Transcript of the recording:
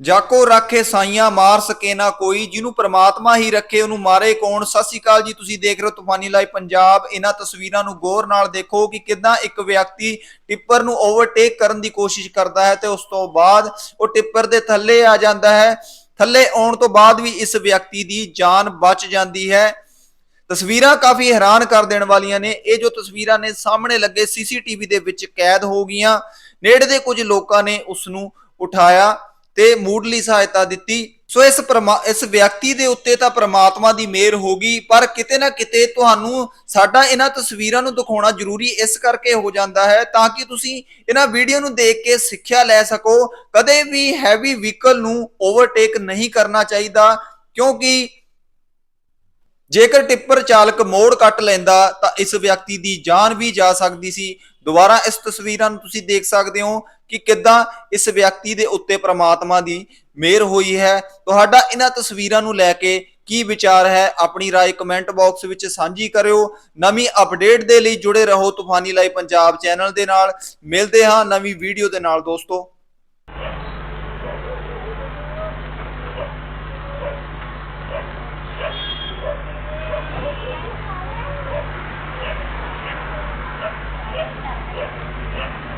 ਜਾਕੋ ਰੱਖੇ ਸਾਈਆਂ ਮਾਰ ਸਕੇ ਨਾ ਕੋਈ, ਜਿਹਨੂੰ ਪ੍ਰਮਾਤਮਾ ਹੀ ਰੱਖੇ, ਉਹਨੂੰ ਮਾਰੇ ਕੌਣ? ਸਤਿ ਸ਼੍ਰੀ ਅਕਾਲ ਜੀ, ਤੁਸੀਂ ਦੇਖ ਰਹੇ ਹੋ ਤੂਫਾਨੀ ਲਾਈਵ ਪੰਜਾਬ। ਇਹਨਾਂ ਤਸਵੀਰਾਂ ਨੂੰ ਗੌਰ ਨਾਲ ਦੇਖੋ ਕਿ ਕਿਦਾਂ ਇੱਕ ਵਿਅਕਤੀ ਟਿੱਪਰ ਨੂੰ ਓਵਰਟੇਕ ਕਰਨ ਦੀ ਕੋਸ਼ਿਸ਼ ਕਰਦਾ ਹੈ ਤੇ ਉਸ ਤੋਂ ਬਾਅਦ ਉਹ ਟਿੱਪਰ ਦੇ ਥੱਲੇ ਆ ਜਾਂਦਾ ਹੈ। ਥੱਲੇ ਆਉਣ ਤੋਂ ਬਾਅਦ ਵੀ ਇਸ ਵਿਅਕਤੀ ਦੀ ਜਾਨ ਬਚ ਜਾਂਦੀ ਹੈ। ਤਸਵੀਰਾਂ ਕਾਫੀ ਹੈਰਾਨ ਕਰ ਦੇਣ ਵਾਲੀਆਂ ਨੇ। ਇਹ ਜੋ ਤਸਵੀਰਾਂ ਨੇ, ਸਾਹਮਣੇ ਲੱਗੇ ਸੀਸੀਟੀਵੀ ਦੇ ਵਿੱਚ ਕੈਦ ਹੋ ਗਈਆਂ। ਨੇੜੇ ਦੇ ਕੁਝ ਲੋਕਾਂ ਨੇ ਉਸ ਨੂੰ ਉਠਾਇਆ। ਤੇ ਮੂਡਲੀ ਸਹਾਇਤਾ ਦਿੱਤੀ। ਸੋ ਇਸ ਇਸ ਵਿਅਕਤੀ ਦੇ ਉੱਤੇ ਤਾਂ ਪ੍ਰਮਾਤਮਾ ਦੀ ਮਿਹਰ ਹੋਗੀ ਪਰ ਕਿਤੇ ਨਾ ਕਿਤੇ ਤੁਹਾਨੂੰ ਸਾਡਾ ਇਹਨਾਂ ਤਸਵੀਰਾਂ ਨੂੰ ਦਿਖਾਉਣਾ ਜ਼ਰੂਰੀ ਇਸ ਕਰਕੇ ਹੋ ਜਾਂਦਾ ਹੈ ਤਾਂ ਕਿ ਤੁਸੀਂ ਇਹਨਾਂ ਵੀਡੀਓ ਨੂੰ ਦੇਖ ਕੇ ਸਿੱਖਿਆ ਲੈ ਸਕੋ। ਕਦੇ ਵੀ ਹੈਵੀ ਵਹੀਕਲ ਨੂੰ ਓਵਰਟੇਕ ਨਹੀਂ ਕਰਨਾ ਚਾਹੀਦਾ, ਕਿਉਂਕਿ ਜੇਕਰ ਟਿੱਪਰ ਚਾਲਕ ਮੋੜ ਕੱਟ ਲੈਂਦਾ ਤਾਂ ਇਸ ਵਿਅਕਤੀ ਦੀ ਜਾਨ ਵੀ ਜਾ ਸਕਦੀ ਸੀ। ਦੁਬਾਰਾ ਇਸ ਤਸਵੀਰਾਂ ਨੂੰ ਤੁਸੀਂ ਦੇਖ ਸਕਦੇ ਹੋ ਕਿ ਕਿੱਦਾਂ ਇਸ ਵਿਅਕਤੀ ਦੇ ਉੱਤੇ ਪ੍ਰਮਾਤਮਾ ਦੀ ਮਿਹਰ ਹੋਈ ਹੈ ਤੁਹਾਡਾ ਇਹਨਾਂ ਤਸਵੀਰਾਂ ਨੂੰ ਲੈ ਕੇ ਕੀ ਵਿਚਾਰ ਹੈ ਆਪਣੀ رائے ਕਮੈਂਟ ਬਾਕਸ ਵਿੱਚ ਸਾਂਝੀ ਕਰਿਓ ਨਵੀਂ ਅਪਡੇਟ ਦੇ ਲਈ ਜੁੜੇ ਰਹੋ ਤੂਫਾਨੀ ਲਾਈਵ ਪੰਜਾਬ ਚੈਨਲ ਦੇ ਨਾਲ ਮਿਲਦੇ ਹਾਂ ਨਵੀਂ ਵੀਡੀਓ ਦੇ ਨਾਲ ਦੋਸਤੋ うわっ。